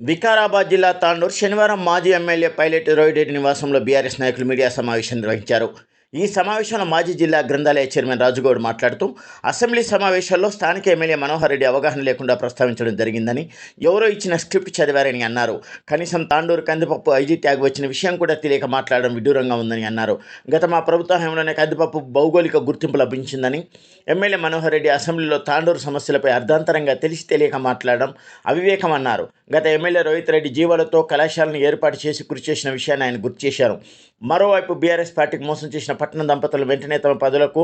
వికారాబాద్ జిల్లా తాండూరు శనివారం మాజీ ఎమ్మెల్యే పైలట్ రోయిడేటి నివాసంలో బీఆర్ఎస్ నాయకులు మీడియా సమావేశం నిర్వహించారు. ఈ సమావేశంలో మాజీ జిల్లా గ్రంథాలయ చైర్మన్ రాజుగౌడ్ మాట్లాడుతూ అసెంబ్లీ సమావేశాల్లో స్థానిక ఎమ్మెల్యే మనోహర్ రెడ్డి అవగాహన లేకుండా ప్రస్తావించడం జరిగిందని ఎవరో ఇచ్చిన స్క్రిప్ట్ చదివారని అన్నారు. కనీసం తాండూరు కందిపప్పు ఐజీ ట్యాగ్ వచ్చిన విషయం కూడా తెలియక మాట్లాడడం విడ్డూరంగా ఉందని అన్నారు. గత మా ప్రభుత్వ హయాంలోనే కందిపప్పు భౌగోళిక గుర్తింపు లభించిందని ఎమ్మెల్యే మనోహర్ రెడ్డి అసెంబ్లీలో తాండూరు సమస్యలపై అర్ధాంతరంగా తెలిసి తెలియక మాట్లాడడం అవివేకం అన్నారు. గత ఎమ్మెల్యే రోహిత్ రెడ్డి జీవాలతో కళాశాలను ఏర్పాటు చేసి కృషి చేసిన విషయాన్ని ఆయన గుర్తు చేశారు. మరోవైపు బీఆర్ఎస్ పార్టీకి మోసం చేసిన పట్టణ దంపతులు వెంటనే తమ పదవులకు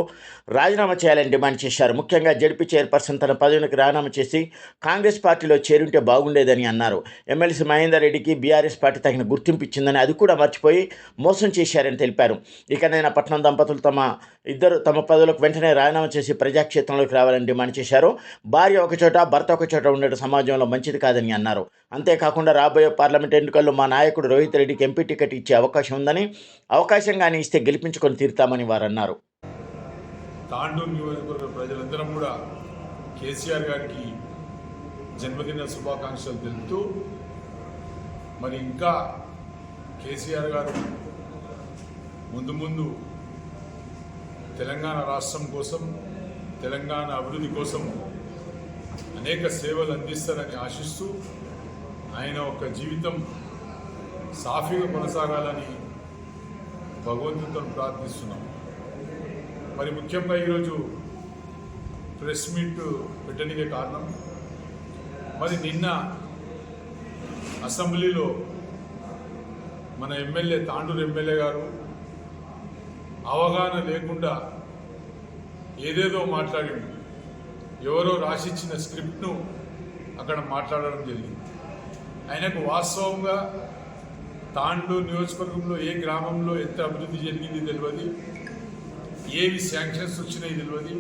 రాజీనామా చేయాలని డిమాండ్ చేశారు. ముఖ్యంగా జడ్పీ చైర్పర్సన్ తన పదవికి రాజీనామా చేసి కాంగ్రెస్ పార్టీలో చేరుంటే బాగుండేదని అన్నారు. ఎమ్మెల్సీ మహేందర్ రెడ్డికి బీఆర్ఎస్ పార్టీ తగిన గుర్తింపు ఇచ్చిందని అది కూడా మర్చిపోయి మోసం చేశారని తెలిపారు. ఇకనైనా పట్టణం దంపతులు తమ ఇద్దరు తమ పదవులకు వెంటనే రాజీనామా చేసి ప్రజాక్షేత్రంలోకి రావాలని డిమాండ్ చేశారు. భార్య ఒకచోట భర్త ఒకచోట ఉండడం సమాజంలో మంచిది కాదని అన్నారు. అంతేకాకుండా రాబోయే పార్లమెంట్ ఎన్నికల్లో మా నాయకుడు రోహిత్ రెడ్డికి ఎంపీ టికెట్ ఇచ్చే అవకాశం ఉందని అవకాశం కానీ ఇస్తే గెలిపించుకొని తీరుతామని వారు అన్నారు తాండూరు నియోజకవర్గ ప్రజలందరం కూడా కేసీఆర్ గారికి జన్మదిన శుభాకాంక్షలు తెలుపుతూ మరి ఇంకా కేసీఆర్ గారు ముందు ముందు తెలంగాణ రాష్ట్రం కోసం తెలంగాణ అభివృద్ధి కోసం అనేక సేవలు అందిస్తారని ఆశిస్తూ ఆయన ఒక జీవితం సాఫీగా కొనసాగాలని భగవంతుడితో ప్రార్థిస్తున్నాం. మరి ముఖ్యంగా ఈరోజు ప్రెస్ మీట్ పెట్టడానికి కారణం మరి నిన్న అసెంబ్లీలో మన ఎమ్మెల్యే తాండూరు ఎమ్మెల్యే గారు అవగాహన లేకుండా ఏదేదో మాట్లాడిండు. ఎవరో రాసిచ్చిన స్క్రిప్ట్ను అక్కడ మాట్లాడడం జరిగింది. ఆయనకు వాస్తవంగా తాండు నియోజకవర్గంలో ఏ గ్రామంలో ఎంత అభివృద్ధి జరిగింది తెలియదు. ఏవి శాంక్షన్స్ వచ్చినాయి తెలియదు.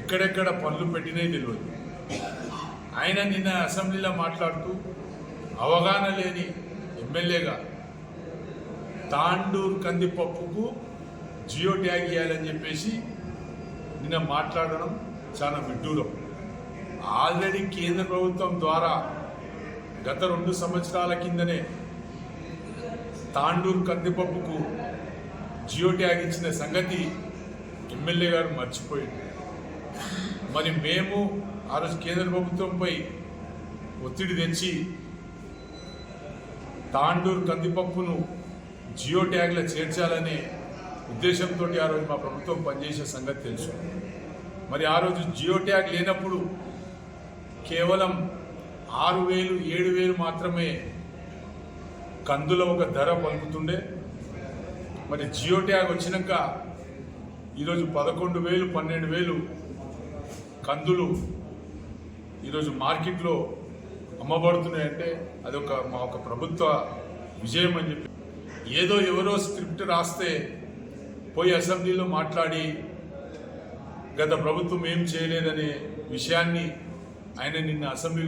ఎక్కడెక్కడ పనులు పెట్టినాయి తెలియదు. ఆయన నిన్న అసెంబ్లీలో మాట్లాడుతూ అవగాహన లేని ఎమ్మెల్యేగా తాండూరు కందిపప్పుకు జియో ట్యాగ్ ఇవ్వాలని చెప్పేసి నిన్న మాట్లాడడం చాలా విడ్డూరం. ఆల్రెడీ కేంద్ర ప్రభుత్వం ద్వారా గత రెండు సంవత్సరాల కిందనే తాండూరు కందిపప్పుకు జియో ట్యాగ్ ఇచ్చిన సంగతి ఎమ్మెల్యే గారు మర్చిపోయింది. మరి మేము ఆ రోజు కేంద్ర ప్రభుత్వంపై ఒత్తిడి తెచ్చి తాండూరు కందిపప్పును జియో ట్యాగ్లో చేర్చాలనే ఉద్దేశంతో ఆ రోజు మా ప్రభుత్వం పనిచేసే సంగతి తెలుసు. మరి ఆ రోజు జియో ట్యాగ్ లేనప్పుడు కేవలం ఆరు వేలు ఏడు వేలు మాత్రమే కందులో ఒక ధర పలుకుతుండే. మరి జియో ట్యాగ్ వచ్చినాక ఈరోజు పదకొండు వేలు పన్నెండు వేలు కందులు ఈరోజు మార్కెట్లో అమ్మబడుతున్నాయంటే అదొక మా ఒక ప్రభుత్వ విజయం అని చెప్పి. ఏదో ఎవరో స్క్రిప్ట్ రాస్తే పోయి అసెంబ్లీలో మాట్లాడి గత ప్రభుత్వం ఏం చేయలేదనే విషయాన్ని ఆయన నిన్న అసెంబ్లీ